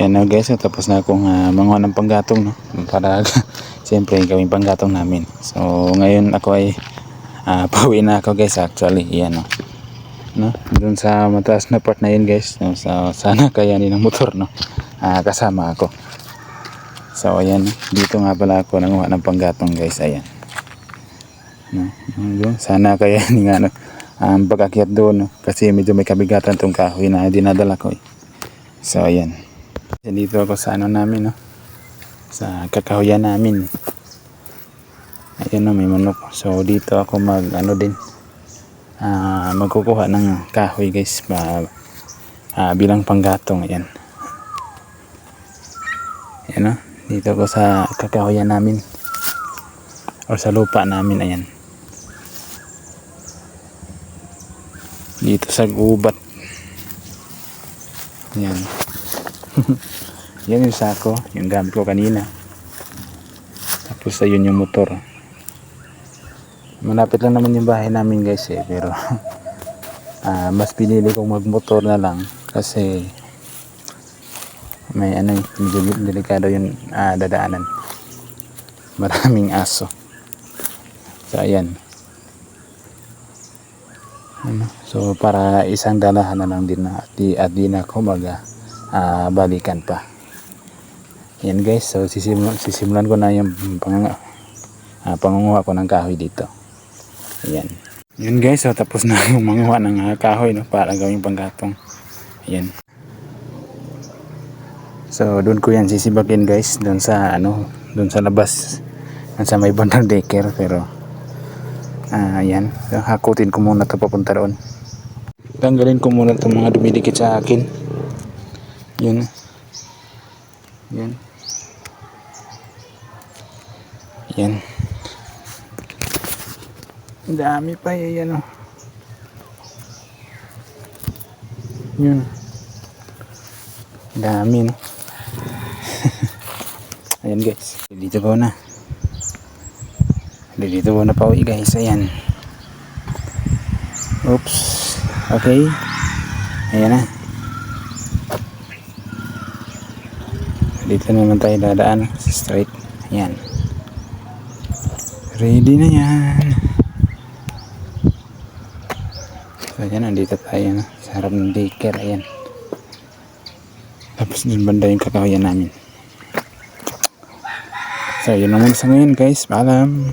Yan na guys, so, tapos na akong uh, manguha ng panggatong no para siyempre gawing panggatong namin. So ngayon ako ay uh, pauwi na ako guys actually. Yan no. No, doon sa mataas na part na yun guys, no, sa sana kayanin ng motor no. Ah, kasama ako. So ayan, dito nga pala ako nanguha ng panggatong guys, ayan. No, sana kayanin nga no ang pag-akyat doon no? kasi medyo may kabigatan tong kahoy na dinadala ko eh. So ayan. Dito ako sa ano namin no. Sa kakahuyan namin. Ayan no, may manok. So dito ako mag ano din. ah magkukuha ng kahoy guys pa, ah, bilang panggatong. Ayan. Ayan no. Dito ako sa kakahuyan namin. O sa lupa namin. Ayan. Dito sa gubat. Ayan. Yan yung sako, yung gamit ko kanina. Tapos ayun yung motor. Malapit lang naman yung bahay namin guys eh, pero ah, mas pinili kong magmotor na lang kasi may ano, delikado yung ah, dadaanan. Maraming aso. So ayan. Ano, so para isang dalahan na lang din na at di, at di na ako ah, balikan pa. Yan guys, so sisimulan, sisimulan ko na yung pang, ah, pangunguha ko ng kahoy dito. Ayan. Yun guys, so tapos na yung manguha ng ah, kahoy no, para gawing panggatong. Ayan. So doon ko yan sisibagin guys, doon sa ano, doon sa labas. Doon sa may bandang daycare pero ah ayan, so, hakutin ko muna ito papunta doon. Tanggalin ko muna itong mga dumidikit sa akin. Yun. Yan. Yan. Dami pa eh, yan oh. Yun. Dami no. Ayan guys. Dito ko na. Dito ko na pa uwi guys. Ayan. Oops. Okay. Ayan na. Dito naman tayo dadaan. Straight. Ayan. Ready na yan. So ayan, nandito tayo na. Sa harap ng daycare. Ayan. Tapos din banda yung kakahuyan namin. So yun naman sa ngayon guys. Paalam.